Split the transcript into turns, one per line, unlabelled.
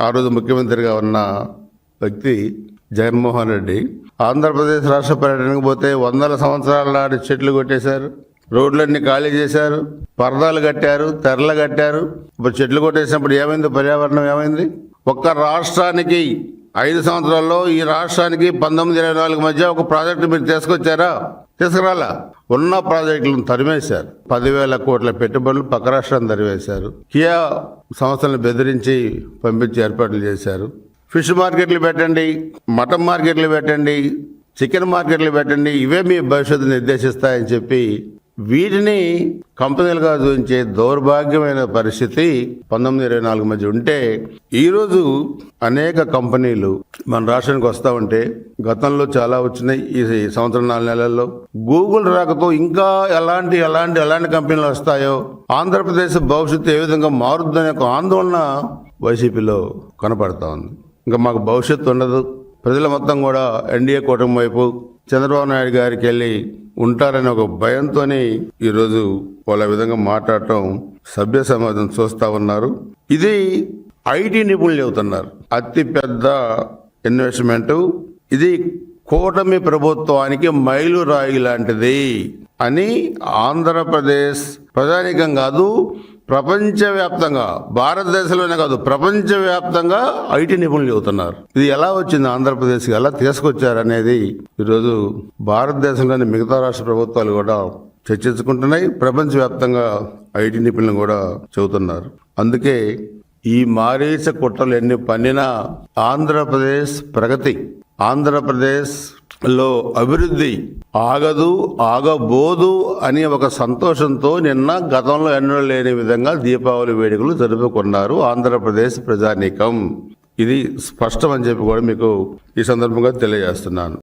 ఆ రోజు ముఖ్యమంత్రిగా ఉన్న వ్యక్తి జగన్మోహన్ రెడ్డి ఆంధ్రప్రదేశ్ రాష్ట్ర పర్యటనకు పోతే వందల సంవత్సరాల నాటి చెట్లు కొట్టేశారు రోడ్లన్నీ ఖాళీ చేశారు పరదాలు కట్టారు తెరలు కట్టారు. ఇప్పుడు చెట్లు కొట్టేసినప్పుడు ఏమైంది? పర్యావరణం ఏమైంది? ఒక్క రాష్ట్రానికి ఐదు సంవత్సరాల్లో ఈ రాష్ట్రానికి పంతొమ్మిది ఇరవై నాలుగు మధ్య ఒక ప్రాజెక్టు మీరు తీసుకొచ్చారా? తీసుకురాలా. ఉన్న ప్రాజెక్టులను తరిమేశారు. పదివేల కోట్ల పెట్టుబడులు పక్క రాష్ట్రాన్ని తరివేశారు కియా సంస్థలను బెదిరించి పంపించి ఏర్పాట్లు చేశారు. ఫిష్ మార్కెట్లు పెట్టండి మటన్ మార్కెట్లు పెట్టండి చికెన్ మార్కెట్లు పెట్టండి ఇవే మీ భవిష్యత్తు నిర్దేశిస్తాయని చెప్పి వీటిని కంపెనీలుగా చూపించే దౌర్భాగ్యమైన పరిస్థితి పంతొమ్మిది ఇరవై నాలుగు మధ్య ఉంటే ఈరోజు అనేక కంపెనీలు మన రాష్ట్రానికి వస్తూ ఉంటే గతంలో చాలా వచ్చినాయి ఈ సంవత్సరం నాలుగు నెలల్లో. గూగుల్ రాకతో ఇంకా ఎలాంటి ఎలాంటి ఎలాంటి కంపెనీలు వస్తాయో ఆంధ్రప్రదేశ్ భవిష్యత్తు ఏ విధంగా మారుతుందనే ఒక ఆందోళన వైసీపీలో కనపడతా ఉంది. ఇంకా మాకు భవిష్యత్తు ఉండదు. ప్రజల మొత్తం కూడా ఎన్డీఏ కూటమి వైపు చంద్రబాబు నాయుడు గారికి వెళ్ళి ఉంటారనే ఒక భయంతోనే ఈరోజు వాళ్ళ విధంగా మాట్లాడటం సభ్య సమాజం చూస్తా ఉన్నారు. ఇది ఐటీ నిపుణులు చెబుతున్నారు. అతి పెద్ద ఇన్వెస్ట్మెంట్ ఇది కూటమి ప్రభుత్వానికి మైలురాయి లాంటిది అని ఆంధ్రప్రదేశ్ ప్రధానికం కాదు ప్రపంచవ్యాప్తంగా భారతదేశంలోనే కాదు ప్రపంచవ్యాప్తంగా ఐటీ నిపుణులు చెబుతున్నారు. ఇది ఎలా వచ్చింది ఆంధ్రప్రదేశ్ ఎలా తీసుకొచ్చారనేది ఈరోజు భారతదేశంలోని మిగతా రాష్ట్ర ప్రభుత్వాలు కూడా చర్చించుకుంటున్నాయి. ప్రపంచవ్యాప్తంగా ఐటీ నిపుణులు కూడా చెబుతున్నారు. అందుకే ఈ మారీచ కుట్రలు ఎన్ని పన్నినా ఆంధ్రప్రదేశ్ ప్రగతి. ఆంధ్రప్రదేశ్ లో అభివృద్ధి ఆగదు ఆగబోదు అని ఒక సంతోషంతో నిన్న గతంలో ఎన్నడూ లేని విధంగా దీపావళి వేడుకలు జరుపుకున్నారు ఆంధ్రప్రదేశ్ ప్రజానీకం. ఇది స్పష్టం అని చెప్పి కూడా మీకు ఈ సందర్భంగా తెలియజేస్తున్నాను.